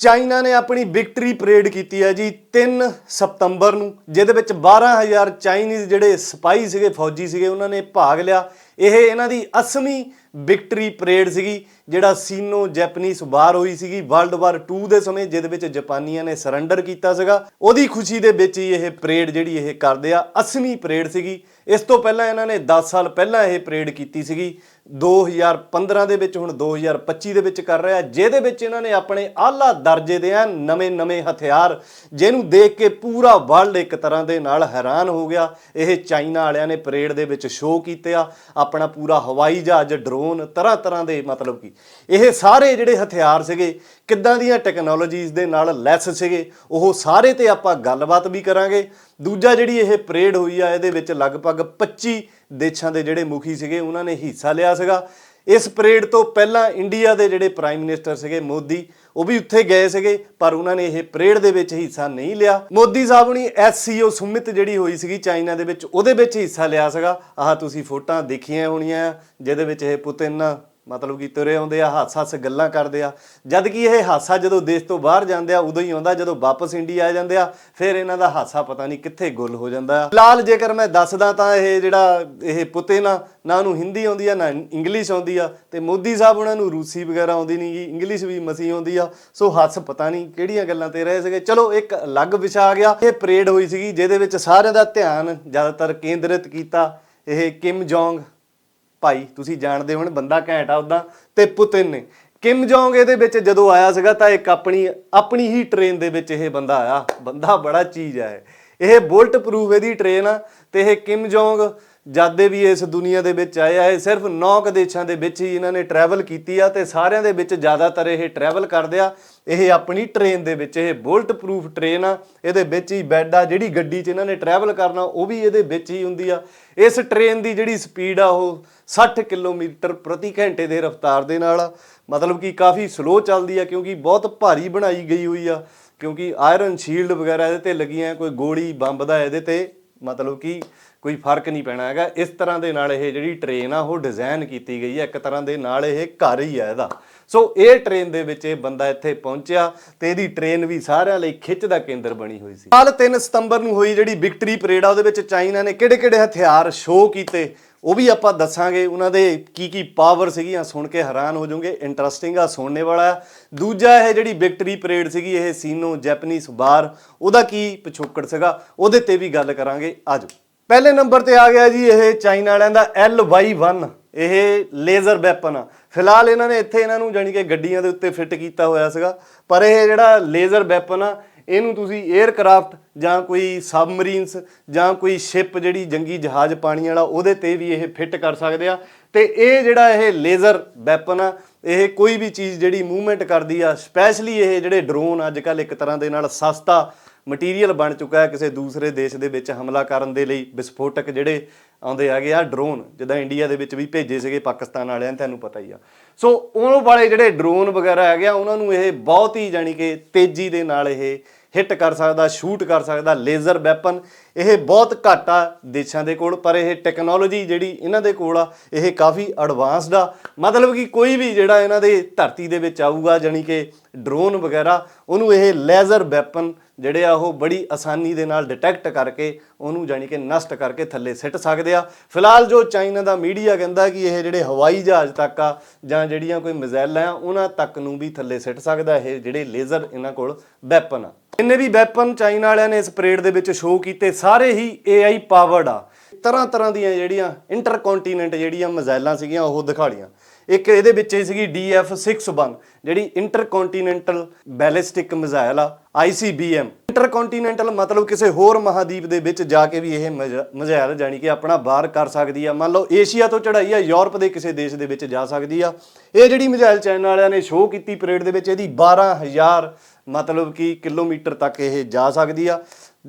China ਨੇ ਆਪਣੀ victory parade ਕੀਤੀ ਹੈ ਜੀ 3 ਸਤੰਬਰ ਨੂੰ, ਜਿਹਦੇ ਵਿੱਚ 12000 ਚਾਈਨੀਜ਼ ਜਿਹੜੇ ਸਿਪਾਹੀ ਸੀਗੇ, ਫੌਜੀ ਸੀਗੇ, ਉਹਨਾਂ ਨੇ ਭਾਗ ਲਿਆ। ਇਹ ਇਹਨਾਂ ਦੀ 8ਵੀਂ ਵਿਕਟਰੀ ਪਰੇਡ ਸੀਗੀ, ਜਿਹੜਾ ਸੀਨੋ ਜੈਪਨੀਸ ਵਾਰ ਹੋਈ ਸੀਗੀ, ਵਰਲਡ ਵਾਰ 2 ਦੇ ਸਮੇਂ, ਜਿਹਦੇ ਵਿੱਚ ਜਾਪਾਨੀਆਂ ਨੇ ਸਰੈਂਡਰ ਕੀਤਾ ਸੀਗਾ। ਉਹਦੀ ਖੁਸ਼ੀ ਦੇ ਵਿੱਚ ਹੀ ਇਹ ਪਰੇਡ ਜਿਹੜੀ ਇਹ ਕਰਦੇ ਆ 8ਵੀਂ ਪਰੇਡ ਸੀਗੀ। ਇਸ ਤੋਂ ਪਹਿਲਾਂ ਇਹਨਾਂ ਨੇ 10 ਸਾਲ ਪਹਿਲਾਂ ਇਹ ਪਰੇਡ ਕੀਤੀ ਸੀਗੀ। 2015 ਦੇ ਵਿੱਚ, ਹੁਣ 2025 ਦੇ ਵਿੱਚ ਕਰ ਰਿਹਾ, ਜਿਹਦੇ ਵਿੱਚ ਇਹਨਾਂ ਨੇ ਆਪਣੇ ਆਲਾ ਦਰਜੇ ਦੇ ਆ ਨਵੇਂ-ਨਵੇਂ ਹਥਿਆਰ, ਜਿਹਨੂੰ ਦੇਖ ਕੇ ਪੂਰਾ ਵਰਲਡ ਇੱਕ ਤਰ੍ਹਾਂ ਦੇ ਨਾਲ ਹੈਰਾਨ ਹੋ ਗਿਆ। ਇਹ ਚਾਈਨਾ ਵਾਲਿਆਂ ਨੇ ਪਰੇਡ ਦੇ ਵਿੱਚ ਸ਼ੋਅ ਕੀਤੇ ਆ, ਆਪਣਾ ਪੂਰਾ ਹਵਾਈ ਜਹਾਜ਼ ਡਰੋਨ ਤਰ੍ਹਾਂ ਤਰ੍ਹਾਂ ਦੇ ਮਤਲਬ ਕਿ। ਇਹ ਸਾਰੇ ਜਿਹੜੇ ਹਥਿਆਰ ਸੀਗੇ, ਕਿੱਦਾਂ ਦੀਆਂ ਟੈਕਨੋਲੋਜੀਜ਼ ਦੇ ਨਾਲ ਲੈਸ ਸੀਗੇ, ਉਹ ਸਾਰੇ ਤੇ ਆਪਾਂ ਗੱਲਬਾਤ ਵੀ ਕਰਾਂਗੇ। ਦੂਜਾ ਜਿਹੜੀ ਇਹ ਪਰੇਡ ਹੋਈ ਆ, ਇਹਦੇ ਵਿੱਚ ਲਗਭਗ 25 ਦੇਸ਼ਾਂ ਦੇ ਜਿਹੜੇ ਮੁਖੀ ਸੀਗੇ, ਉਹਨਾਂ ਨੇ ਹਿੱਸਾ ਲਿਆ ਸੀਗਾ। ਇਸ ਪਰੇਡ ਤੋਂ ਪਹਿਲਾਂ ਇੰਡੀਆ ਦੇ ਜਿਹੜੇ ਪ੍ਰਾਈਮ ਮਿਨਿਸਟਰ ਸੀਗੇ, ਮੋਦੀ, ਉਹ ਵੀ ਉੱਥੇ ਗਏ ਸੀਗੇ, ਪਰ ਉਹਨਾਂ ਨੇ ਇਹ ਪਰੇਡ ਦੇ ਵਿੱਚ ਹਿੱਸਾ ਨਹੀਂ ਲਿਆ। ਮੋਦੀ ਸਾਹਿਬ ਨੇ ਐਸਸੀਓ ਸੁਮਿਤ ਜਿਹੜੀ ਹੋਈ ਸੀਗੀ ਚਾਈਨਾ ਦੇ ਵਿੱਚ, ਉਹਦੇ ਵਿੱਚ ਹਿੱਸਾ ਲਿਆ ਸੀਗਾ। ਆਹ ਤੁਸੀਂ ਫੋਟੋਆਂ ਦੇਖੀਆਂ ਹੋਣੀਆਂ, ਜਿਹਦੇ ਵਿੱਚ ਇਹ ਪੁਤਿਨ ਮਤਲਬ ਕਿ ਤੁਰੇ ਆਉਂਦੇ ਆ ਹਾਸ-ਹਾਸ ਗੱਲਾਂ ਕਰਦੇ ਆ। ਜਦ ਕਿ ਇਹ ਹਾਸਾ ਜਦੋਂ ਦੇਸ਼ ਤੋਂ ਬਾਹਰ ਜਾਂਦੇ ਆ, ਉਦੋਂ ਹੀ ਆਉਂਦਾ, ਜਦੋਂ ਵਾਪਸ ਇੰਡੀਆ ਆ ਜਾਂਦੇ ਆ, ਫਿਰ ਇਹਨਾਂ ਦਾ ਹਾਸਾ ਪਤਾ ਨਹੀਂ ਕਿੱਥੇ ਗੁੱਲ ਹੋ ਜਾਂਦਾ ਆ। ਫਿਲਹਾਲ ਜੇਕਰ ਮੈਂ ਦੱਸਦਾ ਤਾਂ ਇਹ ਜਿਹੜਾ ਇਹ ਪੁੱਤੇ ਨਾ ਨਾ ਉਹਨੂੰ ਹਿੰਦੀ ਆਉਂਦੀ ਆ, ਨਾ ਇੰਗਲਿਸ਼ ਆਉਂਦੀ ਆ, ਤੇ ਮੋਦੀ ਸਾਹਿਬ ਉਹਨਾਂ ਨੂੰ ਰੂਸੀ ਵਗੈਰਾ ਆਉਂਦੀ ਨਹੀਂ ਗੀ, ਇੰਗਲਿਸ਼ ਵੀ ਮਸੀ ਆਉਂਦੀ ਆ। ਸੋ ਹੱਸ ਪਤਾ ਨਹੀਂ ਕਿਹੜੀਆਂ ਗੱਲਾਂ ਤੇ ਰਹੇ ਸੀਗੇ। ਚਲੋ, ਇੱਕ ਅਲੱਗ ਵਿਸ਼ਾ ਆ ਗਿਆ। ਇਹ ਪਰੇਡ ਹੋਈ ਸੀਗੀ, ਜਿਹਦੇ ਵਿੱਚ ਸਾਰਿਆਂ ਦਾ ਧਿਆਨ ਜ਼ਿਆਦਾਤਰ ਕੇਂਦਰਿਤ ਕੀਤਾ ਇਹ ਕਿਮ ਜੋਂਗ ਭਾਈ, ਤੁਸੀਂ ਜਾਣਦੇ ਹੋਣ ਬੰਦਾ ਘੈਂਟ ਆ ਉਦਾਂ ਤੇ ਪੁਤਿਨ ਨੇ। ਕਿਮ ਜੋਂਗ ਇਹਦੇ ਵਿੱਚ ਜਦੋਂ ਆਇਆ ਸੀਗਾ, ਤਾਂ ਇੱਕ ਆਪਣੀ ਆਪਣੀ ਹੀ ਟ੍ਰੇਨ ਦੇ ਵਿੱਚ ਇਹ ਬੰਦਾ ਆਇਆ। ਬੰਦਾ ਬੜਾ ਚੀਜ਼ ਆ ਇਹ। ਇਹ ਬੁਲਟ ਪ੍ਰੂਫ ਇਹਦੀ ਟ੍ਰੇਨ ਆ, ਤੇ ਇਹ ਕਿਮ ਜੋਂਗ ਜਦ ਦੇ ਵੀ ਇਸ ਦੁਨੀਆ ਦੇ ਵਿੱਚ ਆਇਆ ਆ, ਇਹ ਸਿਰਫ 9 ਦੇਸ਼ਾਂ ਦੇ ਵਿੱਚ ਹੀ ਇਹਨਾਂ ਨੇ ਟਰੈਵਲ ਕੀਤੀ ਆ ਤੇ ਸਾਰਿਆਂ ਦੇ ਵਿੱਚ ਜ਼ਿਆਦਾਤਰ ਇਹ ਟਰੈਵਲ ਕਰਦੇ ਆ। ਇਹ ਆਪਣੀ ਟ੍ਰੇਨ ਦੇ ਵਿੱਚ, ਇਹ ਬੁਲਟ ਪ੍ਰੂਫ ਟ੍ਰੇਨ ਆ, ਇਹਦੇ ਵਿੱਚ ਹੀ ਬੈੱਡ ਆ, ਜਿਹੜੀ ਗੱਡੀ 'ਚ ਇਹਨਾਂ ਨੇ ਟਰੈਵਲ ਕਰਨਾ, ਉਹ ਵੀ ਇਹਦੇ ਵਿੱਚ ਹੀ ਹੁੰਦੀ ਆ। ਇਸ ਟ੍ਰੇਨ ਦੀ ਜਿਹੜੀ ਸਪੀਡ ਆ, ਉਹ 60 ਕਿਲੋਮੀਟਰ ਪ੍ਰਤੀ ਘੰਟੇ ਦੇ ਰਫ਼ਤਾਰ ਦੇ ਨਾਲ ਆ। ਮਤਲਬ ਕਿ ਕਾਫੀ ਸਲੋ ਚੱਲਦੀ ਆ, ਕਿਉਂਕਿ ਬਹੁਤ ਭਾਰੀ ਬਣਾਈ ਗਈ ਹੋਈ ਆ, ਕਿਉਂਕਿ ਆਇਰਨ ਸ਼ੀਲਡ ਵਗੈਰਾ ਇਹਦੇ ਤੇ ਲੱਗੀਆਂ, ਕੋਈ ਗੋਲੀ ਬੰਬ ਦਾ ਇਹਦੇ ਤੇ, ਮਤਲਬ ਕਿ ਕੋਈ ਫ਼ਰਕ ਨਹੀਂ ਪੈਣਾ ਹੈਗਾ। ਇਸ ਤਰ੍ਹਾਂ ਦੇ ਨਾਲ ਇਹ ਜਿਹੜੀ ਟ੍ਰੇਨ ਆ, ਉਹ ਡਿਜ਼ਾਈਨ ਕੀਤੀ ਗਈ ਹੈ। ਇੱਕ ਤਰ੍ਹਾਂ ਦੇ ਨਾਲ ਇਹ ਘਰ ਹੀ ਹੈ ਇਹਦਾ। ਸੋ ਇਹ ਟ੍ਰੇਨ ਦੇ ਵਿੱਚ ਇਹ ਬੰਦਾ ਇੱਥੇ ਪਹੁੰਚਿਆ ਤੇ ਇਹਦੀ ਟ੍ਰੇਨ ਵੀ ਸਾਰਿਆਂ ਲਈ ਖਿੱਚ ਦਾ ਕੇਂਦਰ ਬਣੀ ਹੋਈ ਸੀ। ਕੱਲ 3 ਸਤੰਬਰ ਨੂੰ ਹੋਈ ਜਿਹੜੀ ਵਿਕਟਰੀ ਪਰੇਡ ਆ, ਉਹਦੇ ਵਿੱਚ ਚਾਈਨਾ ਨੇ ਕਿਹੜੇ-ਕਿਹੜੇ ਹਥਿਆਰ ਸ਼ੋਅ ਕੀਤੇ, ਉਹ ਵੀ ਆਪਾਂ ਦੱਸਾਂਗੇ। ਉਹਨਾਂ ਦੇ ਕੀ ਕੀ ਪਾਵਰ ਸੀਗੀਆਂ, ਸੁਣ ਕੇ ਹੈਰਾਨ ਹੋ ਜਾਓਗੇ। ਇੰਟਰਸਟਿੰਗ ਆ, ਸੁਣਨੇ ਵਾਲਾ ਆ। ਦੂਜਾ ਇਹ ਜਿਹੜੀ ਵਿਕਟਰੀ ਪਰੇਡ ਸੀਗੀ, ਇਹ ਸੀਨੋ ਜੈਪਨੀਜ਼ ਬਾਰ, ਉਹਦਾ ਕੀ ਪਿਛੋਕੜ ਸੀਗਾ? ਉਹਦੇ ਤੇ ਵੀ ਗੱਲ ਕਰਾਂਗੇ। ਆਜੋ। ਪਹਿਲੇ ਨੰਬਰ ਤੇ ਆ ਗਿਆ ਜੀ ਇਹ ਚਾਈਨਾ ਵਾਲਿਆਂ ਦਾ LY1 ਇਹ ਲੇਜ਼ਰ ਵੈਪਨ ਆ। ਫਿਲਹਾਲ ਇਹਨਾਂ ਨੇ ਇੱਥੇ ਇਹਨਾਂ ਨੂੰ ਜਾਨੀ ਕਿ ਗੱਡੀਆਂ ਦੇ ਉੱਤੇ ਫਿੱਟ ਕੀਤਾ ਹੋਇਆ ਸੀਗਾ। ਪਰ ਇਹ ਜਿਹੜਾ ਲੇਜ਼ਰ ਵੈਪਨ ਆ, ਇਹਨੂੰ ਤੁਸੀਂ 에ਅਰਕ੍ਰਾਫਟ ਜਾਂ ਕੋਈ ਸਬਮਰੀਨਸ ਜਾਂ ਕੋਈ ਸ਼ਿਪ ਜਿਹੜੀ ਜੰਗੀ ਜਹਾਜ਼ ਪਾਣੀ ਵਾਲਾ, ਉਹਦੇ ਤੇ ਵੀ ਇਹ ਫਿੱਟ ਕਰ ਸਕਦੇ ਆ। ਤੇ ਇਹ ਜਿਹੜਾ ਇਹ ਲੇਜ਼ਰ ਵੈਪਨ ਆ, ਇਹ ਕੋਈ ਵੀ ਚੀਜ਼ ਜਿਹੜੀ ਮੂਵਮੈਂਟ ਕਰਦੀ ਆ, ਸਪੈਸ਼ਲੀ ਇਹ ਜਿਹੜੇ ਡਰੋਨ ਅੱਜ ਕੱਲ ਇੱਕ ਤਰ੍ਹਾਂ ਦੇ ਨਾਲ ਸਸਤਾ ਮਟੀਰੀਅਲ ਬਣ ਚੁੱਕਾ ਹੈ ਕਿਸੇ ਦੂਸਰੇ ਦੇਸ਼ ਦੇ ਵਿੱਚ ਹਮਲਾ ਕਰਨ ਦੇ ਲਈ ਵਿਸਫੋਟਕ ਜਿਹੜੇ ਆਉਂਦੇ ਹੈਗੇ ਆ ਡਰੋਨ ਜਿੱਦਾਂ ਇੰਡੀਆ ਦੇ ਵਿੱਚ ਵੀ ਭੇਜੇ ਸੀਗੇ, ਪਾਕਿਸਤਾਨ ਵਾਲਿਆਂ ਨੇ, ਤੁਹਾਨੂੰ ਪਤਾ ਹੀ ਆ। ਸੋ ਉਹ ਵਾਲੇ ਜਿਹੜੇ ਡਰੋਨ ਵਗੈਰਾ ਹੈਗੇ ਆ, ਉਹਨਾਂ ਨੂੰ ਇਹ ਬਹੁਤ ਹੀ ਜਾਨੀ ਕਿ ਤੇਜ਼ੀ ਦੇ ਨਾਲ ਇਹ ਹਿੱਟ ਕਰ ਸਕਦਾ ਸ਼ੂਟ ਕਰ ਸਕਦਾ ਲੇਜ਼ਰ ਵੈਪਨ ਇਹ ਬਹੁਤ ਘੱਟ ਆ ਦੇਸ਼ਾਂ ਦੇ ਕੋਲ, ਪਰ ਇਹ ਟੈਕਨੋਲੋਜੀ ਜਿਹੜੀ ਇਹਨਾਂ ਦੇ ਕੋਲ ਆ, ਇਹ ਕਾਫੀ ਐਡਵਾਂਸਡ ਆ। ਮਤਲਬ ਕਿ ਕੋਈ ਵੀ ਜਿਹੜਾ ਇਹਨਾਂ ਦੇ ਧਰਤੀ ਦੇ ਵਿੱਚ ਆਊਗਾ ਜਾਨੀ ਕਿ ਡਰੋਨ ਵਗੈਰਾ, ਉਹਨੂੰ ਇਹ ਲੇਜ਼ਰ ਵੈਪਨ ਜਿਹੜੇ ਆ ਉਹ ਬੜੀ ਆਸਾਨੀ ਦੇ ਨਾਲ ਡਿਟੈਕਟ ਕਰਕੇ ਉਹਨੂੰ ਜਾਨੀ ਕਿ ਨਸ਼ਟ ਕਰਕੇ ਥੱਲੇ ਸਿੱਟ ਸਕਦੇ ਆ। ਫਿਲਹਾਲ ਜੋ ਚਾਈਨਾ ਦਾ ਮੀਡੀਆ ਕਹਿੰਦਾ ਕਿ ਇਹ ਜਿਹੜੇ ਹਵਾਈ ਜਹਾਜ਼ ਤੱਕ ਆ ਜਾਂ ਜਿਹੜੀਆਂ ਕੋਈ ਮਿਜ਼ਾਈਲ ਆ, ਉਹਨਾਂ ਤੱਕ ਨੂੰ ਵੀ ਥੱਲੇ ਸਿੱਟ ਸਕਦਾ ਇਹ ਜਿਹੜੇ ਲੇਜ਼ਰ ਇਹਨਾਂ ਕੋਲ ਵੈਪਨ ਆ। ਜਿੰਨੇ ਵੀ ਵੈਪਨ ਚਾਈਨਾ ਵਾਲਿਆਂ ਨੇ ਇਸ ਪਰੇਡ ਦੇ ਵਿੱਚ ਸ਼ੋਅ ਕੀਤੇ, ਸਾਰੇ ਹੀ AI ਪਾਵਰਡ ਆ। ਤਰ੍ਹਾਂ ਤਰ੍ਹਾਂ ਦੀਆਂ ਜਿਹੜੀਆਂ ਇੰਟਰਕੌਂਟੀਨੈਂਟ ਜਿਹੜੀਆਂ ਮਿਜ਼ਾਈਲਾਂ ਸੀਗੀਆਂ, ਉਹ ਦਿਖਾੜੀਆਂ ਇੱਕ ਇਹਦੇ ਵਿੱਚ ਹੀ ਸੀਗੀ DF61 ਜਿਹੜੀ ਇੰਟਰਕੌਂਟੀਨੈਂਟਲ ਬੈਲਿਸਟਿਕ ਮਿਜ਼ਾਈਲ ਆ ICBM ਇੰਟਰਕੌਂਟੀਨੈਂਟਲ ਮਤਲਬ ਕਿਸੇ ਹੋਰ ਮਹਾਦੀਪ ਦੇ ਵਿੱਚ ਜਾ ਕੇ ਵੀ ਇਹ ਮਜ- ਮਿਜ਼ਾਈਲ ਜਾਨੀ ਕਿ ਆਪਣਾ ਬਾਹਰ ਕਰ ਸਕਦੀ ਆ। ਮੰਨ ਲਓ ਏਸ਼ੀਆ ਤੋਂ ਚੜਾਈ ਆ, ਯੂਰਪ ਦੇ ਕਿਸੇ ਦੇਸ਼ ਦੇ ਵਿੱਚ ਜਾ ਸਕਦੀ ਆ। ਇਹ ਜਿਹੜੀ ਮਿਜ਼ਾਈਲ ਚਾਈਨਾ ਵਾਲਿਆਂ ਨੇ ਸ਼ੋਅ ਕੀਤੀ ਪਰੇਡ ਦੇ ਵਿੱਚ, ਇਹਦੀ 12000 ਮਤਲਬ ਕਿ ਕਿਲੋਮੀਟਰ ਤੱਕ ਇਹ ਜਾ ਸਕਦੀ ਆ।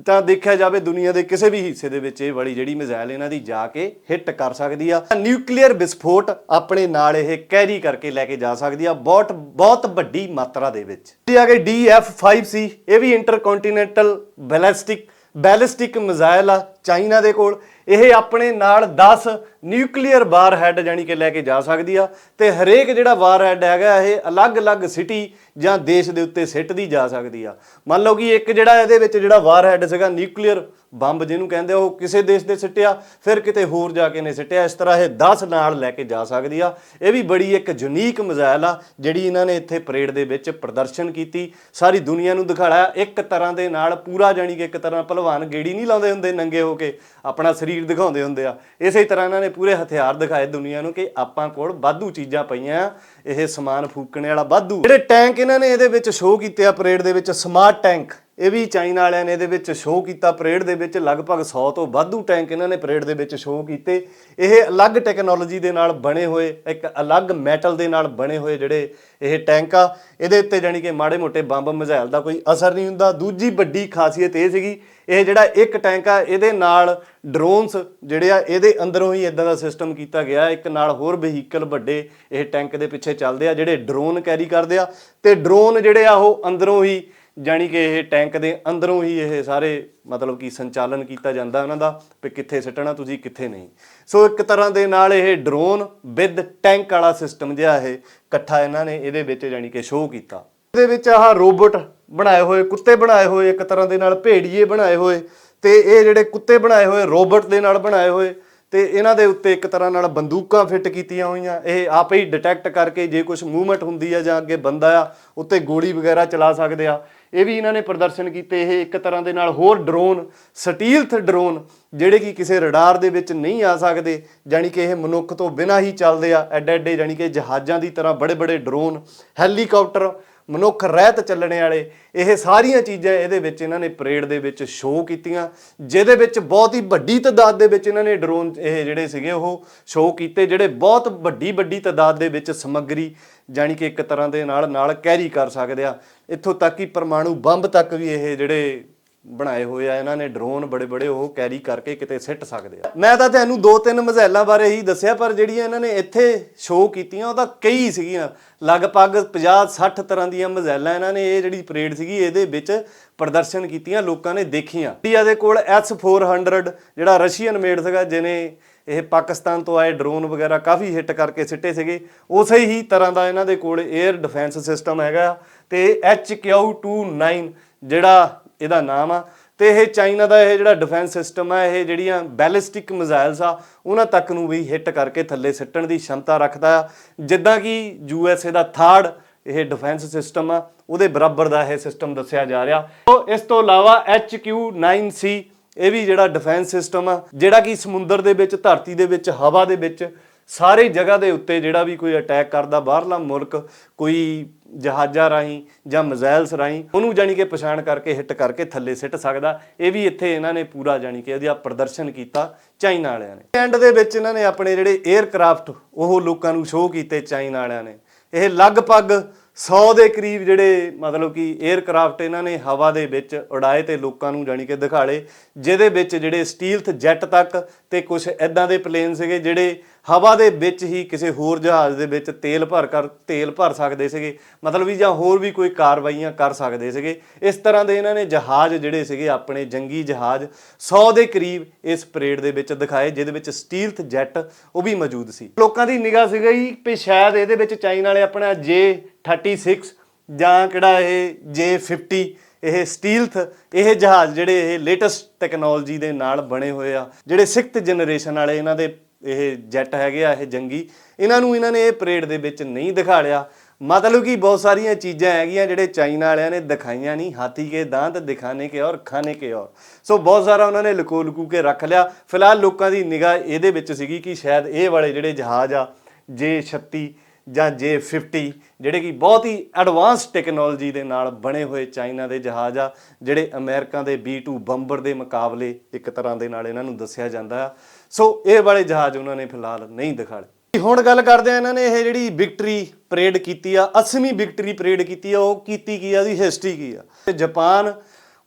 ਤਾਂ ਦੇਖਿਆ ਜਾਵੇ ਦੁਨੀਆ ਦੇ ਕਿਸੇ ਵੀ ਹਿੱਸੇ ਦੇ ਵਿੱਚ ਇਹ ਵਾਲੀ ਜਿਹੜੀ ਮਿਜ਼ਾਈਲ ਇਹਨਾਂ ਦੀ ਜਾ ਕੇ ਹਿੱਟ ਕਰ ਸਕਦੀ ਆ। ਨਿਊਕਲੀਅਰ ਵਿਸਫੋਟ ਆਪਣੇ ਨਾਲ ਇਹ ਕੈਰੀ ਕਰਕੇ ਲੈ ਕੇ ਜਾ ਸਕਦੀ ਆ ਬਹੁਤ ਬਹੁਤ ਵੱਡੀ ਮਾਤਰਾ ਦੇ ਵਿੱਚ। ਇਹ ਆ ਗਈ DF5C ਇਹ ਵੀ ਇੰਟਰਕੌਂਟੀਨੈਂਟਲ ਬੈਲਿਸਟਿਕ ਬੈਲਿਸਟਿਕ ਮਿਜ਼ਾਈਲ ਆ ਚਾਈਨਾ ਦੇ ਕੋਲ। ਇਹ ਆਪਣੇ ਨਾਲ 10 ਨਿਊਕਲੀਅਰ ਵਾਰ ਹੈਡ ਜਾਨੀ ਕਿ ਲੈ ਕੇ ਜਾ ਸਕਦੀ ਆ ਤੇ ਹਰੇਕ ਜਿਹੜਾ ਵਾਰ ਹੈਡ ਹੈਗਾ ਇਹ ਅਲੱਗ-ਅਲੱਗ ਸਿਟੀ ਜਾਂ ਦੇਸ਼ ਦੇ ਉੱਤੇ ਸਿੱਟਦੀ ਜਾ ਸਕਦੀ ਆ। ਮੰਨ ਲਓ ਕਿ ਇੱਕ ਜਿਹੜਾ ਇਹਦੇ ਵਿੱਚ ਜਿਹੜਾ ਵਾਰ ਹੈਡ ਸੀਗਾ, ਨਿਊਕਲੀਅਰ ਬੰਬ ਜਿਹਨੂੰ ਕਹਿੰਦੇ ਉਹ ਕਿਸੇ ਦੇਸ਼ ਦੇ ਸਿੱਟਿਆ, ਫਿਰ ਕਿਤੇ ਹੋਰ ਜਾ ਕੇ ਨੇ ਸਿੱਟਿਆ। ਇਸ ਤਰ੍ਹਾਂ ਇਹ 10 ਨਾਲ ਲੈ ਕੇ ਜਾ ਸਕਦੀ ਆ। ਇਹ ਵੀ ਬੜੀ ਇੱਕ ਯੂਨੀਕ ਮਿਜ਼ਾਈਲ ਆ, ਜਿਹੜੀ ਇਹਨਾਂ ਨੇ ਇੱਥੇ ਪਰੇਡ ਦੇ ਵਿੱਚ ਪ੍ਰਦਰਸ਼ਨ ਕੀਤੀ। ਸਾਰੀ ਦੁਨੀਆ ਨੂੰ ਦਿਖਾਇਆ। ਇੱਕ ਤਰ੍ਹਾਂ ਦੇ ਨਾਲ ਪੂਰਾ ਜਾਣੀ ਕਿ ਇੱਕ ਤਰ੍ਹਾਂ ਭਲਵਾਨ ਗੇੜੀ ਨਹੀਂ ਲਾਉਂਦੇ ਹੁੰਦੇ, ਨੰਗੇ ਹੋ ਕੇ ਆਪਣਾ ਸਰੀਰ ਦਿਖਾਉਂਦੇ ਹੁੰਦੇ ਆ। ਇਸੇ ਤਰ੍ਹਾਂ ਇਹਨਾਂ ਨੇ ਪੂਰੇ ਹਥਿਆਰ ਦਿਖਾਏ ਦੁਨੀਆ ਨੂੰ ਕਿ ਆਪਾਂ ਕੋਲ ਵਾਧੂ ਚੀਜ਼ਾਂ ਪਈਆਂ, ਇਹ ਸਮਾਨ ਫੂਕਣੇ ਵਾਲਾ ਵਾਧੂ। ਜਿਹੜੇ ਟੈਂਕ ਇਹਨਾਂ ਨੇ ਇਹਦੇ ਵਿੱਚ ਸ਼ੋਅ ਕੀਤੇ ਆ, ਪਰੇਡ ਦੇ ਵਿੱਚ ਸਮਾਰਟ ਟੈਂਕ ਇਹ ਵੀ ਚਾਈਨਾ ਵਾਲਿਆਂ ਨੇ ਇਹਦੇ ਵਿੱਚ ਸ਼ੋਅ ਕੀਤਾ ਪਰੇਡ ਦੇ ਵਿੱਚ ਲਗਭਗ 100 ਤੋਂ ਵਾਧੂ ਟੈਂਕ ਇਹਨਾਂ ਨੇ ਪਰੇਡ ਦੇ ਵਿੱਚ ਸ਼ੋਅ ਕੀਤੇ। ਇਹ ਅਲੱਗ ਟੈਕਨੋਲੋਜੀ ਦੇ ਨਾਲ ਬਣੇ ਹੋਏ, ਇੱਕ ਅਲੱਗ ਮੈਟਲ ਦੇ ਨਾਲ ਬਣੇ ਹੋਏ ਜਿਹੜੇ ਇਹ ਟੈਂਕ ਆ, ਇਹਦੇ ਉੱਤੇ ਜਾਨੀ ਕਿ ਮਾੜੇ ਮੋਟੇ ਬੰਬ ਮਿਜ਼ਾਈਲ ਦਾ ਕੋਈ ਅਸਰ ਨਹੀਂ ਹੁੰਦਾ। ਦੂਜੀ ਵੱਡੀ ਖਾਸੀਅਤ ਇਹ ਸੀਗੀ, ਇਹ ਜਿਹੜਾ ਇੱਕ ਟੈਂਕ ਆ, ਇਹਦੇ ਨਾਲ ਡਰੋਨਸ ਜਿਹੜੇ ਆ, ਇਹਦੇ ਅੰਦਰੋਂ ਹੀ ਇਦਾਂ ਦਾ ਸਿਸਟਮ ਕੀਤਾ ਗਿਆ। ਇੱਕ ਨਾਲ ਹੋਰ ਵਹੀਕਲ ਵੱਡੇ ਇਹ ਟੈਂਕ ਦੇ ਪਿੱਛੇ ਚੱਲਦੇ ਆ, ਜਿਹੜੇ ਡਰੋਨ ਕੈਰੀ ਕਰਦੇ ਆ। ਤੇ ਡਰੋਨ ਜਿਹੜੇ ਆ, ਉਹ ਅੰਦਰੋਂ ਹੀ ਜਾਣੀ ਕਿ ਇਹ ਟੈਂਕ ਦੇ ਅੰਦਰੋਂ ਹੀ ਇਹ ਸਾਰੇ ਮਤਲਬ ਕਿ ਸੰਚਾਲਨ ਕੀਤਾ ਜਾਂਦਾ ਉਹਨਾਂ ਦਾ ਵੀ ਕਿੱਥੇ ਸਿੱਟਣਾ ਤੁਸੀਂ ਕਿੱਥੇ ਨਹੀਂ। ਸੋ ਇੱਕ ਤਰ੍ਹਾਂ ਦੇ ਨਾਲ ਇਹ ਡਰੋਨ ਵਿਦ ਟੈਂਕ ਵਾਲਾ ਸਿਸਟਮ ਜਿਹਾ ਇਹ ਇਕੱਠਾ ਇਹਨਾਂ ਨੇ ਇਹਦੇ ਵਿੱਚ ਜਾਣੀ ਕਿ ਸ਼ੋਅ ਕੀਤਾ। ਇਹਦੇ ਵਿੱਚ ਆਹ ਰੋਬੋਟ ਬਣਾਏ ਹੋਏ, ਕੁੱਤੇ ਬਣਾਏ ਹੋਏ, ਇੱਕ ਤਰ੍ਹਾਂ ਦੇ ਨਾਲ ਭੇੜੀਏ ਬਣਾਏ ਹੋਏ ਤੇ ਇਹ ਜਿਹੜੇ ਕੁੱਤੇ ਬਣਾਏ ਹੋਏ, ਰੋਬੋਟ ਦੇ ਨਾਲ ਬਣਾਏ ਹੋਏ ਤੇ ਇਹਨਾਂ ਦੇ ਉੱਤੇ ਇੱਕ ਤਰ੍ਹਾਂ ਨਾਲ ਬੰਦੂਕਾਂ ਫਿੱਟ ਕੀਤੀਆਂ ਹੋਈਆਂ। ਇਹ ਆਪੇ ਹੀ ਡਿਟੈਕਟ ਕਰਕੇ ਜੇ ਕੁਝ ਮੂਵਮੈਂਟ ਹੁੰਦੀ ਆ ਜਾਂ ਅੱਗੇ ਬੰਦਾ ਆ, ਉੱਤੇ ਗੋਲੀ ਵਗੈਰਾ ਚਲਾ ਸਕਦੇ ਆ। ਇਹ ਵੀ ਇਹਨਾਂ ਨੇ ਪ੍ਰਦਰਸ਼ਨ ਕੀਤੇ, ਇਹ ਇੱਕ ਤਰ੍ਹਾਂ ਦੇ ਨਾਲ ਹੋਰ ਡਰੋਨ, ਸਟੀਲਥ ਡਰੋਨ, ਜਿਹੜੇ ਕਿ ਕਿਸੇ ਰਡਾਰ ਦੇ ਵਿੱਚ ਨਹੀਂ ਆ ਸਕਦੇ ਜਾਨੀ ਕਿ ਇਹ ਮਨੁੱਖ ਤੋਂ ਬਿਨਾਂ ਹੀ ਚੱਲਦੇ ਆ ਐਡੇ ਐਡੇ ਜਾਨੀ ਕਿ ਜਹਾਜ਼ਾਂ ਦੀ ਤਰ੍ਹਾਂ ਬੜੇ ਬੜੇ ਡਰੋਨ, ਹੈਲੀਕਾਪਟਰ ਮਨੁੱਖ ਰਹਿਤ ਚੱਲਣੇ ਵਾਲੇ, ਇਹ ਸਾਰੀਆਂ ਚੀਜ਼ਾਂ ਇਹਦੇ ਵਿੱਚ ਇਹਨਾਂ ਨੇ ਪਰੇਡ ਦੇ ਵਿੱਚ ਸ਼ੋਅ ਕੀਤੀਆਂ, ਜਿਹਦੇ ਵਿੱਚ ਬਹੁਤ ਹੀ ਵੱਡੀ ਤਾਦਾਦ ਦੇ ਵਿੱਚ ਇਹਨਾਂ ਨੇ ਡਰੋਨ ਇਹ ਜਿਹੜੇ ਸੀਗੇ ਉਹ ਸ਼ੋਅ ਕੀਤੇ, ਜਿਹੜੇ ਬਹੁਤ ਵੱਡੀ ਵੱਡੀ ਤਾਦਾਦ ਦੇ ਵਿੱਚ ਸਮੱਗਰੀ ਜਾਣੀ ਕਿ ਇੱਕ ਤਰ੍ਹਾਂ ਦੇ ਨਾਲ ਨਾਲ ਕੈਰੀ ਕਰ ਸਕਦੇ ਆ। ਇੱਥੋਂ ਤੱਕ ਕਿ ਪਰਮਾਣੂ ਬੰਬ ਤੱਕ ਵੀ ਇਹ ਜਿਹੜੇ ਬਣਾਏ ਹੋਏ ਆ, ਇਹਨਾਂ ਨੇ ਡਰੋਨ ਬੜੇ ਬੜੇ ਉਹ ਕੈਰੀ ਕਰਕੇ ਕਿਤੇ ਸਿੱਟ ਸਕਦੇ ਆ। ਮੈਂ ਤਾਂ ਤੁਹਾਨੂੰ ਦੋ ਤਿੰਨ ਮਜ਼ੈਲਾਂ ਬਾਰੇ ਹੀ ਦੱਸਿਆ, ਪਰ ਜਿਹੜੀਆਂ ਇਹਨਾਂ ਨੇ ਇੱਥੇ ਸ਼ੋਅ ਕੀਤੀਆਂ, ਉਹ ਤਾਂ ਕਈ ਸੀਗੀਆਂ। ਲਗਭਗ 50 60 ਤਰ੍ਹਾਂ ਦੀਆਂ ਮਜ਼ੈਲਾਂ ਇਹਨਾਂ ਨੇ ਇਹ ਜਿਹੜੀ ਪਰੇਡ ਸੀਗੀ, ਇਹਦੇ ਵਿੱਚ ਪ੍ਰਦਰਸ਼ਨ ਕੀਤੀਆਂ, ਲੋਕਾਂ ਨੇ ਦੇਖੀਆਂ। ਇੰਡੀਆ ਦੇ ਕੋਲ S400 ਜਿਹੜਾ ਰਸ਼ੀਅਨ ਮੇਡ ਸੀਗਾ, ਜਿਹਨੇ ਇਹ ਪਾਕਿਸਤਾਨ ਤੋਂ ਆਏ ਡਰੋਨ ਵਗੈਰਾ ਕਾਫੀ ਹਿੱਟ ਕਰਕੇ ਸਿੱਟੇ ਸੀਗੇ। ਉਸੇ ਹੀ ਤਰ੍ਹਾਂ ਦਾ ਇਹਨਾਂ ਦੇ ਕੋਲ 에ਅਰ ਡਿਫੈਂਸ ਸਿਸਟਮ ਹੈਗਾ, ਤੇ HQ29 ਜਿਹੜਾ ਇਹਦਾ ਨਾਮ ਆ। ਤੇ ਇਹ ਚਾਈਨਾ ਦਾ ਇਹ ਜਿਹੜਾ ਡਿਫੈਂਸ ਸਿਸਟਮ ਆ, ਇਹ ਜਿਹੜੀਆਂ ਬੈਲਿਸਟਿਕ ਮਿਜ਼ਾਈਲਸ ਆ, ਉਹਨਾਂ ਤੱਕ ਨੂੰ ਵੀ ਹਿੱਟ ਕਰਕੇ ਥੱਲੇ ਸਿੱਟਣ ਦੀ ਸ਼ਮਤਾ ਰੱਖਦਾ ਆ। ਜਿੱਦਾਂ ਕਿ ਯੂ ਐਸ ਏ ਦਾ ਥਰਡ ਇਹ ਡਿਫੈਂਸ ਸਿਸਟਮ ਆ, ਉਹਦੇ ਬਰਾਬਰ ਦਾ ਇਹ ਸਿਸਟਮ ਦੱਸਿਆ ਜਾ ਰਿਹਾ। ਸੋ ਇਸ ਤੋਂ ਇਲਾਵਾ HQ9C ਇਹ ਵੀ ਜਿਹੜਾ ਡਿਫੈਂਸ ਸਿਸਟਮ ਆ, ਜਿਹੜਾ ਕਿ ਸਮੁੰਦਰ ਦੇ ਵਿੱਚ, ਧਰਤੀ ਦੇ ਵਿੱਚ, ਹਵਾ ਦੇ ਵਿੱਚ ਸਾਰੇ ਜਗ੍ਹਾ ਦੇ ਉੱਤੇ ਜਿਹੜਾ ਵੀ ਕੋਈ ਅਟੈਕ ਕਰਦਾ, ਬਾਹਰਲਾ ਮੁਲਕ ਕੋਈ ਜਹਾਜ਼ਾਂ ਰਾਹੀਂ ਜਾਂ ਮਿਜ਼ਾਈਲਸ ਰਾਹੀਂ, ਉਹਨੂੰ ਜਾਨੀ ਕਿ ਪਛਾਣ ਕਰਕੇ ਹਿੱਟ ਕਰਕੇ ਥੱਲੇ ਸਿੱਟ ਸਕਦਾ। ਇਹ ਵੀ ਇੱਥੇ ਇਹਨਾਂ ਨੇ ਪੂਰਾ ਜਾਨੀ ਕਿ ਇਹਦਾ ਪ੍ਰਦਰਸ਼ਨ ਕੀਤਾ ਚਾਈਨਾ ਵਾਲਿਆਂ ਨੇ। ਐਂਡ ਦੇ ਵਿੱਚ ਇਹਨਾਂ ਨੇ ਆਪਣੇ ਜਿਹੜੇ 에ਅਰਕ੍ਰਾਫਟ ਉਹ ਲੋਕਾਂ ਨੂੰ ਸ਼ੋਅ ਕੀਤੇ ਚਾਈਨਾ ਵਾਲਿਆਂ ਨੇ। ਇਹ ਲਗਭਗ 100 ਦੇ ਕਰੀਬ ਜਿਹੜੇ ਮਤਲਬ ਕਿ 에ਅਰਕ੍ਰਾਫਟ ਇਹਨਾਂ ਨੇ ਹਵਾ ਦੇ ਵਿੱਚ ਉਡਾਏ ਤੇ ਲੋਕਾਂ ਨੂੰ ਜਾਣੀ ਕਿ ਦਿਖਾਲੇ, ਜਿਹਦੇ ਵਿੱਚ ਜਿਹੜੇ ਸਟੀਲਥ ਜੈਟ ਤੱਕ ਤੇ ਕੁਝ ਐਦਾਂ ਦੇ ਪਲੇਨ ਸੀਗੇ ਜਿਹੜੇ ਹਵਾ ਦੇ ਵਿੱਚ ਹੀ ਕਿਸੇ ਹੋਰ ਜਹਾਜ਼ ਦੇ ਵਿੱਚ ਤੇਲ ਭਰ ਕਰ, ਤੇਲ ਭਰ ਸਕਦੇ ਸੀਗੇ। ਮਤਲਬ ਵੀ ਜਾਂ ਹੋਰ ਵੀ ਕੋਈ ਕਾਰਵਾਈਆਂ ਕਰ ਸਕਦੇ ਸੀਗੇ। ਇਸ ਤਰ੍ਹਾਂ ਦੇ ਇਹਨਾਂ ਨੇ ਜਹਾਜ਼ ਜਿਹੜੇ ਸੀਗੇ, ਆਪਣੇ ਜੰਗੀ ਜਹਾਜ਼ 100 ਦੇ ਕਰੀਬ ਇਸ ਪਰੇਡ ਦੇ ਵਿੱਚ ਦਿਖਾਏ, ਜਿਹਦੇ ਵਿੱਚ ਸਟੀਲਥ ਜੈਟ ਉਹ ਵੀ ਮੌਜੂਦ ਸੀ। ਲੋਕਾਂ ਦੀ ਨਿਗਾਹ ਸੀਗੀ ਵੀ ਸ਼ਾਇਦ ਇਹਦੇ ਵਿੱਚ ਚਾਈਨਾ ਵਾਲੇ ਆਪਣਾ J36 ਜਾਂ ਕਿਹੜਾ ਇਹ J50 ਇਹ ਸਟੀਲਥ, ਇਹ ਜਹਾਜ਼ ਜਿਹੜੇ ਇਹ ਲੇਟੈਸਟ ਟੈਕਨੋਲੋਜੀ ਦੇ ਨਾਲ ਬਣੇ ਹੋਏ ਆ, ਜਿਹੜੇ 6th ਜਨਰੇਸ਼ਨ ਵਾਲੇ ਇਹਨਾਂ ਦੇ ਇਹ ਜੈਟ ਹੈਗੇ ਆ, ਇਹ ਜੰਗੀ। ਇਹਨਾਂ ਨੂੰ ਇਹਨਾਂ ਨੇ ਇਹ ਪਰੇਡ ਦੇ ਵਿੱਚ ਨਹੀਂ ਦਿਖਾ ਲਿਆ। ਮਤਲਬ ਕਿ ਬਹੁਤ ਸਾਰੀਆਂ ਚੀਜ਼ਾਂ ਹੈਗੀਆਂ ਜਿਹੜੇ ਚਾਈਨਾ ਵਾਲਿਆਂ ਨੇ ਦਿਖਾਈਆਂ ਨਹੀਂ। ਹਾਥੀ ਕੇ ਦਾੰਤ ਦਿਖਾਣੇ ਕੇ ਔਰ ਖਾਣੇ ਕੇ ਔਰ। ਸੋ ਬਹੁਤ ਸਾਰਾ ਉਹਨਾਂ ਨੇ ਲੁਕੋ ਲੁਕੂ ਕੇ ਰੱਖ ਲਿਆ। ਫਿਲਹਾਲ ਲੋਕਾਂ ਦੀ ਨਿਗਾਹ ਇਹਦੇ ਵਿੱਚ ਸੀਗੀ ਕਿ ਸ਼ਾਇਦ ਇਹ ਵਾਲੇ ਜਿਹੜੇ ਜਹਾਜ਼ ਆ J36 ਜਾਂ J50 ਜਿਹੜੇ ਕਿ ਬਹੁਤ ਹੀ ਐਡਵਾਂਸ ਟੈਕਨੋਲੋਜੀ ਦੇ ਨਾਲ ਬਣੇ ਹੋਏ ਚਾਈਨਾ ਦੇ ਜਹਾਜ਼ ਆ, ਜਿਹੜੇ ਅਮਰੀਕਾ ਦੇ B2 ਬੰਬਰ ਦੇ ਮੁਕਾਬਲੇ ਇੱਕ ਤਰ੍ਹਾਂ ਦੇ ਨਾਲ ਇਹਨਾਂ ਨੂੰ ਦੱਸਿਆ ਜਾਂਦਾ ਆ। ਸੋ ਇਹ ਵਾਲੇ ਜਹਾਜ਼ ਉਹਨਾਂ ਨੇ ਫਿਲਹਾਲ ਨਹੀਂ ਦਿਖਾਲੇ। ਹੁਣ ਗੱਲ ਕਰਦੇ ਆ ਇਹਨਾਂ ਨੇ ਇਹ ਜਿਹੜੀ ਵਿਕਟਰੀ ਪਰੇਡ ਕੀਤੀ ਆ 80ਵੀਂ ਵਿਕਟਰੀ ਪਰੇਡ ਕੀਤੀ ਆ, ਉਹ ਕੀਤੀ ਕੀ ਆ, ਉਹਦੀ ਹਿਸਟਰੀ ਕੀ ਆ? ਤੇ ਜਾਪਾਨ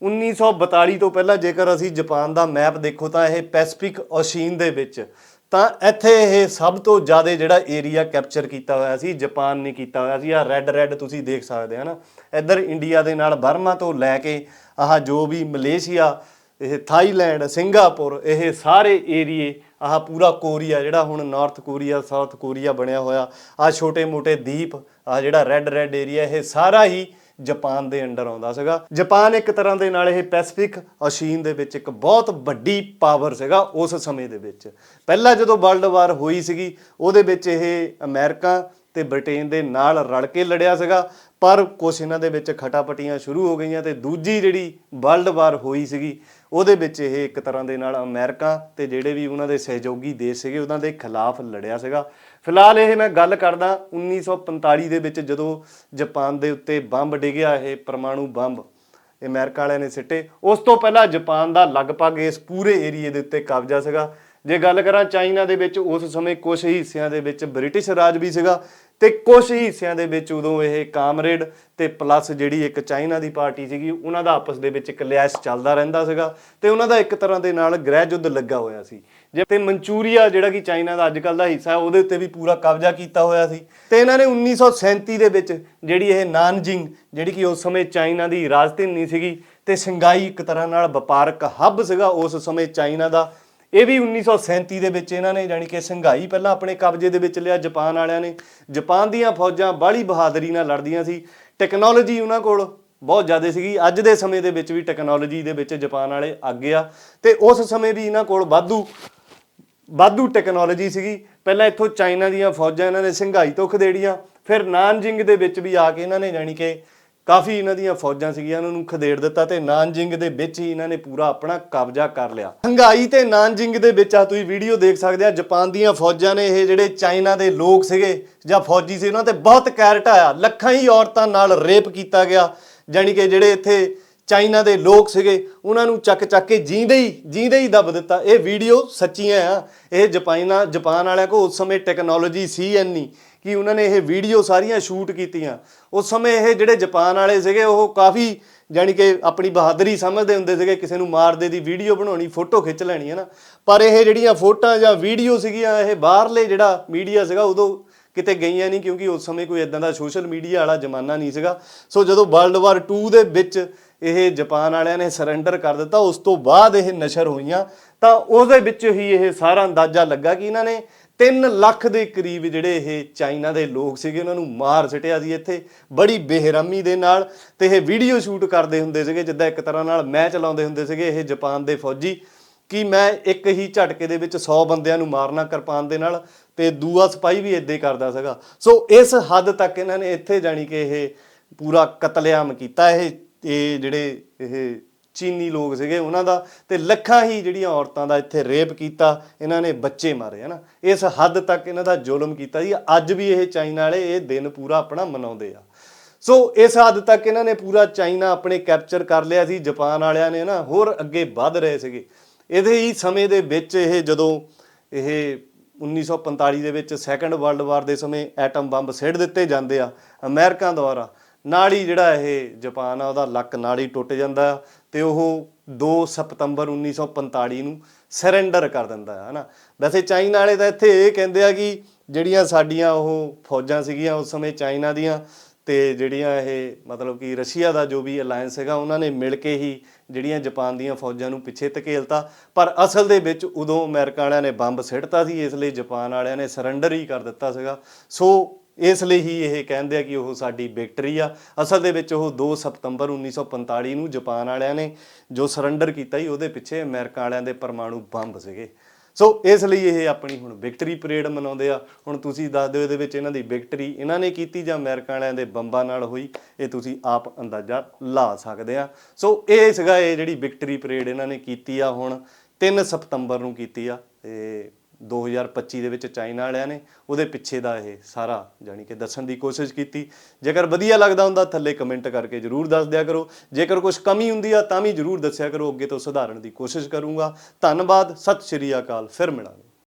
1942 ਤੋਂ ਪਹਿਲਾਂ ਜੇਕਰ ਅਸੀਂ ਜਾਪਾਨ ਦਾ ਮੈਪ ਦੇਖੋ ਤਾਂ ਇਹ ਪੈਸੀਫਿਕ ਓਸ਼ੀਨ ਦੇ ਵਿੱਚ, ਤਾਂ ਇੱਥੇ ਇਹ ਸਭ ਤੋਂ ਜ਼ਿਆਦਾ ਜਿਹੜਾ ਏਰੀਆ ਕੈਪਚਰ ਕੀਤਾ ਹੋਇਆ ਸੀ, ਜਾਪਾਨ ਨੇ ਕੀਤਾ ਹੋਇਆ ਸੀ। ਆ ਰੈੱਡ ਰੈੱਡ ਤੁਸੀਂ ਦੇਖ ਸਕਦੇ ਹੋ ਨਾ। ਇੱਧਰ ਇੰਡੀਆ ਦੇ ਨਾਲ ਬਰਮਾ ਤੋਂ ਲੈ ਕੇ ਆਹ ਜੋ ਵੀ ਮਲੇਸ਼ੀਆ ਇਹ ਥਾਈਲੈਂਡ, ਸਿੰਗਾਪੁਰ, ਇਹ ਸਾਰੇ ਏਰੀਏ, ਆਹ ਪੂਰਾ ਕੋਰੀਆ ਜਿਹੜਾ ਹੁਣ ਨਾਰਥ ਕੋਰੀਆ ਸਾਊਥ ਕੋਰੀਆ ਬਣਿਆ ਹੋਇਆ ਆ ਛੋਟੇ-ਮੋਟੇ ਦੀਪ ਆ ਜਿਹੜਾ ਰੈੱਡ ਰੈੱਡ ਏਰੀਆ ਇਹ ਸਾਰਾ ਹੀ ਜਾਪਾਨ ਦੇ ਅੰਡਰ ਆਉਂਦਾ ਸੀਗਾ। ਜਾਪਾਨ ਇੱਕ ਤਰ੍ਹਾਂ ਦੇ ਨਾਲ ਇਹ ਪੈਸੀਫਿਕ ਓਸ਼ੀਨ ਦੇ ਵਿੱਚ ਇੱਕ ਬਹੁਤ ਵੱਡੀ ਪਾਵਰ ਸੀਗਾ ਉਸ ਸਮੇਂ ਦੇ ਵਿੱਚ। ਪਹਿਲਾਂ ਜਦੋਂ ਵਰਲਡ ਵਾਰ ਹੋਈ ਸੀਗੀ, ਉਹਦੇ ਵਿੱਚ ਇਹ ਅਮਰੀਕਾ ਤੇ ਬ੍ਰਿਟੇਨ ਦੇ ਨਾਲ ਰਲ ਕੇ ਲੜਿਆ ਸੀਗਾ, ਪਰ ਕੁਛ ਇਹਨਾਂ ਦੇ ਵਿੱਚ ਖਟਾਪਟੀਆਂ ਸ਼ੁਰੂ ਹੋ ਗਈਆਂ ਤੇ ਦੂਜੀ ਜਿਹੜੀ ਵਰਲਡ ਵਾਰ ਹੋਈ ਸੀਗੀ ਉਹਦੇ ਵਿੱਚ ਇਹ ਇੱਕ ਤਰ੍ਹਾਂ ਦੇ ਨਾਲ ਅਮਰੀਕਾ ਤੇ ਜਿਹੜੇ ਵੀ ਉਹਨਾਂ ਦੇ ਸਹਿਯੋਗੀ ਦੇਸ਼ ਸੀਗੇ, ਉਹਨਾਂ ਦੇ ਖਿਲਾਫ ਲੜਿਆ ਸੀਗਾ। ਫਿਲਹਾਲ ਇਹ ਮੈਂ ਗੱਲ ਕਰਦਾ 1945 ਦੇ ਵਿੱਚ ਜਦੋਂ ਜਾਪਾਨ ਦੇ ਉੱਤੇ ਬੰਬ ਡਿੱਗਿਆ, ਇਹ ਪਰਮਾਣੂ ਬੰਬ ਇਹ ਅਮਰੀਕਾ ਵਾਲਿਆਂ ਨੇ ਸਿੱਟੇ। ਉਸ ਤੋਂ ਪਹਿਲਾਂ ਜਾਪਾਨ ਦਾ ਲਗਭਗ ਇਸ ਪੂਰੇ ਏਰੀਏ ਦੇ ਉੱਤੇ ਕਬਜ਼ਾ ਸੀਗਾ। ਜੇ ਗੱਲ ਕਰਾਂ ਚਾਈਨਾ ਦੇ ਵਿੱਚ, ਉਸ ਸਮੇਂ ਕੁਝ ਹਿੱਸਿਆਂ ਦੇ ਵਿੱਚ ਬ੍ਰਿਟਿਸ਼ ਰਾਜ ਵੀ ਸੀਗਾ। ਤੇ ਕੁਝ ਹਿੱਸਿਆਂ ਦੇ ਵਿੱਚ ਉਦੋਂ ਇਹ ਕਾਮਰੇਡ ਤੇ ਪਲੱਸ ਜਿਹੜੀ ਇੱਕ ਚਾਈਨਾ ਦੀ ਪਾਰਟੀ ਸੀਗੀ, ਉਹਨਾਂ ਦਾ ਆਪਸ ਦੇ ਵਿੱਚ ਇੱਕ ਕਲੈਸ਼ ਚੱਲਦਾ ਰਹਿੰਦਾ ਸੀਗਾ ਤੇ ਉਹਨਾਂ ਦਾ ਇੱਕ ਤਰ੍ਹਾਂ ਦੇ ਨਾਲ ਗ੍ਰਹਿ ਯੁੱਧ ਲੱਗਾ ਹੋਇਆ ਸੀ। ਜੇ ਤੇ ਮਨਚੂਰੀਆ ਜਿਹੜਾ ਕਿ ਚਾਈਨਾ ਦਾ ਅੱਜਕੱਲ ਦਾ ਹਿੱਸਾ ਹੈ, ਉਹਦੇ ਉੱਤੇ ਵੀ ਪੂਰਾ ਕਬਜ਼ਾ ਕੀਤਾ ਹੋਇਆ ਸੀ। ਤੇ ਇਹਨਾਂ ਨੇ 1937 ਦੇ ਵਿੱਚ ਜਿਹੜੀ ਇਹ ਨਾਨਜਿੰਗ, ਜਿਹੜੀ ਕਿ ਉਸ ਸਮੇਂ ਚਾਈਨਾ ਦੀ ਰਾਜਧਾਨੀ ਸੀਗੀ, ਤੇ ਸ਼ੰਘਾਈ ਇੱਕ ਤਰ੍ਹਾਂ ਨਾਲ ਵਪਾਰਕ ਹੱਬ ਸੀਗਾ, ਉਸ ਸਮੇਂ ਚਾਈਨਾ ਦਾ ਇਹ ਵੀ 1937 ਦੇ ਵਿੱਚ ਇਹਨਾਂ ਨੇ ਯਾਨੀ ਕਿ ਸੰਘਾਈ ਪਹਿਲਾਂ ਆਪਣੇ ਕਬਜ਼ੇ ਦੇ ਵਿੱਚ ਲਿਆ ਜਾਪਾਨ ਵਾਲਿਆਂ ਨੇ। ਜਾਪਾਨ ਦੀਆਂ ਫੌਜਾਂ ਬਾਹਲੀ ਬਹਾਦਰੀ ਨਾਲ ਲੜਦੀਆਂ ਸੀ। ਟੈਕਨੋਲੋਜੀ ਉਹਨਾਂ ਕੋਲ ਬਹੁਤ ਜ਼ਿਆਦਾ ਸੀਗੀ। ਅੱਜ ਦੇ ਸਮੇਂ ਦੇ ਵਿੱਚ ਵੀ ਟੈਕਨੋਲੋਜੀ ਦੇ ਵਿੱਚ ਜਾਪਾਨ ਵਾਲੇ ਅੱਗੇ ਆ। ਤੇ ਉਸ ਸਮੇਂ ਵੀ ਇਹਨਾਂ ਕੋਲ ਵਾਧੂ ਵਾਧੂ ਟੈਕਨੋਲੋਜੀ ਸੀਗੀ। ਪਹਿਲਾਂ ਇੱਥੋਂ ਚਾਈਨਾ ਦੀਆਂ ਫੌਜਾਂ ਇਹਨਾਂ ਨੇ ਸੰਘਾਈ ਤੋਂ ਖਦੇੜੀਆਂ ਫਿਰ ਨਾਨਜਿੰਗ ਦੇ ਵਿੱਚ ਵੀ ਆ ਕੇ ਇਹਨਾਂ ਨੇ ਯਾਨੀ ਕਿ ਕਾਫੀ ਇਹਨਾਂ ਦੀਆਂ ਫੌਜਾਂ ਸੀਗੀਆਂ ਉਹਨਾਂ ਨੂੰ ਖਦੇੜ ਦਿੱਤਾ ਤੇ ਨਾਨਜਿੰਗ ਦੇ ਵਿੱਚ ਹੀ ਇਹਨਾਂ ਨੇ ਪੂਰਾ ਆਪਣਾ ਕਬਜ਼ਾ ਕਰ ਲਿਆ। ਹੰਗਾਈ ਤੇ ਨਾਨਜਿੰਗ ਦੇ ਵਿੱਚ ਆ, ਤੁਸੀਂ ਵੀਡੀਓ ਦੇਖ ਸਕਦੇ ਆ, ਜਾਪਾਨ ਦੀਆਂ ਫੌਜਾਂ ਨੇ ਇਹ ਜਿਹੜੇ ਚਾਈਨਾ ਦੇ ਲੋਕ ਸੀਗੇ ਜਾਂ ਫੌਜੀ ਸੀ, ਉਹਨਾਂ ਤੇ ਬਹੁਤ ਕਹਿਰ ਢਾਇਆ। ਲੱਖਾਂ ਹੀ ਔਰਤਾਂ ਨਾਲ ਰੇਪ ਕੀਤਾ ਗਿਆ, ਜਾਣੀ ਕਿ ਜਿਹੜੇ ਇੱਥੇ ਚਾਈਨਾ ਦੇ ਲੋਕ ਸੀਗੇ, ਉਹਨਾਂ ਨੂੰ ਚੱਕ ਚੱਕ ਕੇ ਜੀਂਦੇ ਹੀ ਜੀਂਦੇ ਹੀ ਦੱਬ ਦਿੱਤਾ। ਇਹ ਵੀਡੀਓ ਸੱਚੀਆਂ ਆ। ਇਹ ਜਾਪਾਨਾ ਜਾਪਾਨ ਵਾਲਿਆਂ ਕੋਲ ਉਸ ਸਮੇਂ ਟੈਕਨੋਲੋਜੀ ਸੀ ਐਨੀ ਕਿ ਉਹਨਾਂ ਨੇ ਇਹ ਵੀਡੀਓ ਸਾਰੀਆਂ ਸ਼ੂਟ ਕੀਤੀਆਂ। ਉਸ ਸਮੇਂ ਇਹ ਜਿਹੜੇ ਜਾਪਾਨ ਵਾਲੇ ਸੀਗੇ, ਉਹ ਕਾਫੀ ਜਾਣੀ ਕਿ ਆਪਣੀ ਬਹਾਦਰੀ ਸਮਝਦੇ ਹੁੰਦੇ ਸੀਗੇ, ਕਿਸੇ ਨੂੰ ਮਾਰਦੇ ਦੀ ਵੀਡੀਓ ਬਣਾਉਣੀ, ਫੋਟੋ ਖਿੱਚ ਲੈਣੀ ਹੈ ਨਾ ਪਰ ਇਹ ਜਿਹੜੀਆਂ ਫੋਟੋਆਂ ਜਾਂ ਵੀਡੀਓ ਸੀਗੀਆਂ, ਇਹ ਬਾਹਰਲੇ ਜਿਹੜਾ ਮੀਡੀਆ ਸੀਗਾ, ਉਦੋਂ ਕਿਤੇ ਗਈਆਂ ਨਹੀਂ, ਕਿਉਂਕਿ ਉਸ ਸਮੇਂ ਕੋਈ ਇਦਾਂ ਦਾ ਸੋਸ਼ਲ ਮੀਡੀਆ ਵਾਲਾ ਜ਼ਮਾਨਾ ਨਹੀਂ ਸੀਗਾ। ਸੋ ਜਦੋਂ ਵਰਲਡ ਵਾਰ 2 ਦੇ ਵਿੱਚ ਇਹ ਜਾਪਾਨ ਵਾਲਿਆਂ ਨੇ ਸਰੈਂਡਰ ਕਰ ਦਿੱਤਾ, ਉਸ ਤੋਂ ਬਾਅਦ ਇਹ ਨਸ਼ਰ ਹੋਈਆਂ, ਤਾਂ ਉਹਦੇ ਵਿੱਚ ਹੀ ਇਹ ਸਾਰਾ ਅੰਦਾਜ਼ਾ ਲੱਗਾ ਕਿ ਇਹਨਾਂ ਨੇ 3 ਲੱਖ ਦੇ ਕਰੀਬ ਜਿਹੜੇ ਇਹ ਚਾਈਨਾ ਦੇ ਲੋਕ ਸੀਗੇ, ਉਹਨਾਂ ਨੂੰ ਮਾਰ ਸਿਟਿਆ ਸੀ ਇੱਥੇ। ਬੜੀ ਬੇਰਹਿਮੀ ਦੇ ਨਾਲ ਤੇ ਇਹ ਵੀਡੀਓ ਸ਼ੂਟ ਕਰਦੇ ਹੁੰਦੇ ਸੀਗੇ, ਜਿੱਦਾਂ ਇੱਕ ਤਰ੍ਹਾਂ ਨਾਲ ਮੈਚ ਲਾਉਂਦੇ ਹੁੰਦੇ ਸੀਗੇ ਇਹ ਜਾਪਾਨ ਦੇ ਫੌਜੀ, ਕਿ ਮੈਂ ਇੱਕ ਹੀ ਝਟਕੇ ਦੇ ਵਿੱਚ 100 ਬੰਦਿਆਂ ਨੂੰ ਮਾਰਨਾ ਕਿਰਪਾਨ ਦੇ ਨਾਲ ਤੇ ਦੂਆ ਸਿਪਾਹੀ ਵੀ ਇਦਾਂ ਹੀ ਕਰਦਾ ਸੀਗਾ। ਸੋ ਇਸ ਹੱਦ ਤੱਕ ਇਹਨਾਂ ਨੇ ਇੱਥੇ ਜਾਣੀ ਕਿ ਇਹ ਪੂਰਾ ਕਤਲੇਆਮ ਕੀਤਾ, ਇਹ ਇਹ ਜਿਹੜੇ ਇਹ ਚੀਨੀ ਲੋਕ ਸੀਗੇ ਉਹਨਾਂ ਦਾ ਤੇ ਲੱਖਾਂ ਹੀ ਜਿਹੜੀਆਂ ਔਰਤਾਂ ਦਾ ਇੱਥੇ ਰੇਪ ਕੀਤਾ, ਇਹਨਾਂ ਨੇ ਬੱਚੇ ਮਾਰੇ, ਹਨਾ। ਇਸ ਹੱਦ ਤੱਕ ਇਹਨਾਂ ਦਾ ਜ਼ੁਲਮ ਕੀਤਾ ਜੀ। ਅੱਜ ਵੀ ਇਹ ਚਾਈਨਾ ਵਾਲੇ ਇਹ ਦਿਨ ਪੂਰਾ ਆਪਣਾ ਮਨਾਉਂਦੇ ਆ। ਸੋ ਇਸ ਹੱਦ ਤੱਕ ਇਹਨਾਂ ਨੇ ਪੂਰਾ ਚਾਈਨਾ ਆਪਣੇ ਕੈਪਚਰ ਕਰ ਲਿਆ ਸੀ, ਜਾਪਾਨ ਵਾਲਿਆਂ ਨੇ ਨਾ ਹੋਰ ਅੱਗੇ ਵੱਧ ਰਹੇ ਸੀਗੇ। ਇਹਦੇ ਹੀ ਸਮੇਂ ਦੇ ਵਿੱਚ ਇਹ ਜਦੋਂ ਇਹ 1945 ਦੇ ਵਿੱਚ ਸੈਕੰਡ ਵਰਲਡ ਵਾਰ ਦੇ ਸਮੇਂ ਐਟਮ ਬੰਬ ਸਿੱਟ ਦਿੱਤੇ ਜਾਂਦੇ ਆ ਅਮਰੀਕਾ ਦੁਆਰਾ, ਨਾਲ ਹੀ ਜਿਹੜਾ ਇਹ ਜਾਪਾਨ ਆ, ਉਹਦਾ ਲੱਕ ਨਾਲ ਹੀ ਟੁੱਟ ਜਾਂਦਾ ਆ। ਤੇ ਉਹ 2 ਸਤੰਬਰ 1945 ਨੂੰ ਸਰੈਂਡਰ ਕਰ ਦਿੰਦਾ ਹੈ, ਹਨਾ? ਵੈਸੇ ਚਾਈਨਾ ਵਾਲੇ ਤਾਂ ਇੱਥੇ ਇਹ ਕਹਿੰਦੇ ਆ ਕਿ ਜਿਹੜੀਆਂ ਸਾਡੀਆਂ ਉਹ ਫੌਜਾਂ ਸੀਗੀਆਂ ਉਸ ਸਮੇਂ ਚਾਈਨਾ ਦੀਆਂ ਤੇ ਜਿਹੜੀਆਂ ਇਹ ਮਤਲਬ ਕਿ ਰਸ਼ੀਆ ਦਾ ਜੋ ਵੀ ਅਲਾਈਅੰਸ ਹੈਗਾ, ਉਹਨਾਂ ਨੇ ਮਿਲ ਕੇ ਹੀ ਜਿਹੜੀਆਂ ਜਾਪਾਨ ਦੀਆਂ ਫੌਜਾਂ ਨੂੰ ਪਿੱਛੇ ਧਕੇਲਤਾ। ਪਰ ਅਸਲ ਦੇ ਵਿੱਚ ਉਦੋਂ ਅਮਰੀਕਾ ਵਾਲਿਆਂ ਨੇ ਬੰਬ ਸਿੱਟਤਾ ਸੀ, ਇਸ ਲਈ ਜਾਪਾਨ ਵਾਲਿਆਂ ਨੇ ਸਰੈਂਡਰ ਹੀ ਕਰ ਦਿੱਤਾ ਸੀਗਾ। ਸੋ ਇਸ ਲਈ ਹੀ ਇਹ ਕਹਿੰਦੇ ਆ ਕਿ ਉਹ ਸਾਡੀ ਵਿਕਟਰੀ ਆ। ਅਸਲ ਦੇ ਵਿੱਚ ਉਹ 2 ਸਤੰਬਰ 1945 ਨੂੰ ਜਾਪਾਨ ਵਾਲਿਆਂ ਨੇ ਜੋ ਸਰੈਂਡਰ ਕੀਤਾ ਸੀ, ਉਹਦੇ ਪਿੱਛੇ ਅਮਰੀਕਾ ਵਾਲਿਆਂ ਦੇ ਪਰਮਾਣੂ ਬੰਬ ਸੀਗੇ। ਸੋ ਇਸ ਲਈ ਇਹ ਆਪਣੀ ਹੁਣ ਵਿਕਟਰੀ ਪਰੇਡ ਮਨਾਉਂਦੇ ਆ। ਹੁਣ ਤੁਸੀਂ ਦੱਸ ਦਿਓ ਇਹਦੇ ਵਿੱਚ ਇਹਨਾਂ ਦੀ ਵਿਕਟਰੀ ਇਹਨਾਂ ਨੇ ਕੀਤੀ ਜਾਂ ਅਮਰੀਕਾ ਵਾਲਿਆਂ ਦੇ ਬੰਬਾਂ ਨਾਲ ਹੋਈ, ਇਹ ਤੁਸੀਂ ਆਪ ਅੰਦਾਜ਼ਾ ਲਾ ਸਕਦੇ ਆ। ਸੋ ਇਹ ਸੀਗਾ ਇਹ ਜਿਹੜੀ ਵਿਕਟਰੀ ਪਰੇਡ ਇਹਨਾਂ ਨੇ ਕੀਤੀ ਆ ਹੁਣ 3 ਸਤੰਬਰ ਨੂੰ ਕੀਤੀ ਆ। ਤੇ 2025 ਦੇ ਵਿੱਚ ਚਾਈਨਾ ਵਾਲਿਆਂ ਨੇ ਉਹਦੇ ਪਿੱਛੇ ਦਾ ਇਹ ਸਾਰਾ ਜਾਨੀ ਕਿ ਦੱਸਣ ਦੀ ਕੋਸ਼ਿਸ਼ ਕੀਤੀ। ਜੇਕਰ ਵਧੀਆ ਲੱਗਦਾ ਹੁੰਦਾ ਥੱਲੇ ਕਮੈਂਟ ਕਰਕੇ ਜਰੂਰ ਦੱਸ ਦਿਆ ਕਰੋ। ਜੇਕਰ ਕੁਝ ਕਮੀ ਹੁੰਦੀ ਆ ਤਾਂ ਵੀ ਜਰੂਰ ਦੱਸਿਆ ਕਰੋ। ਅੱਗੇ ਤੋਂ ਸੁਧਾਰਨ ਦੀ ਕੋਸ਼ਿਸ਼ ਕਰੂੰਗਾ। ਧੰਨਵਾਦ। ਸਤਿ ਸ਼੍ਰੀ ਅਕਾਲ। ਫਿਰ ਮਿਲਾਂਗੇ।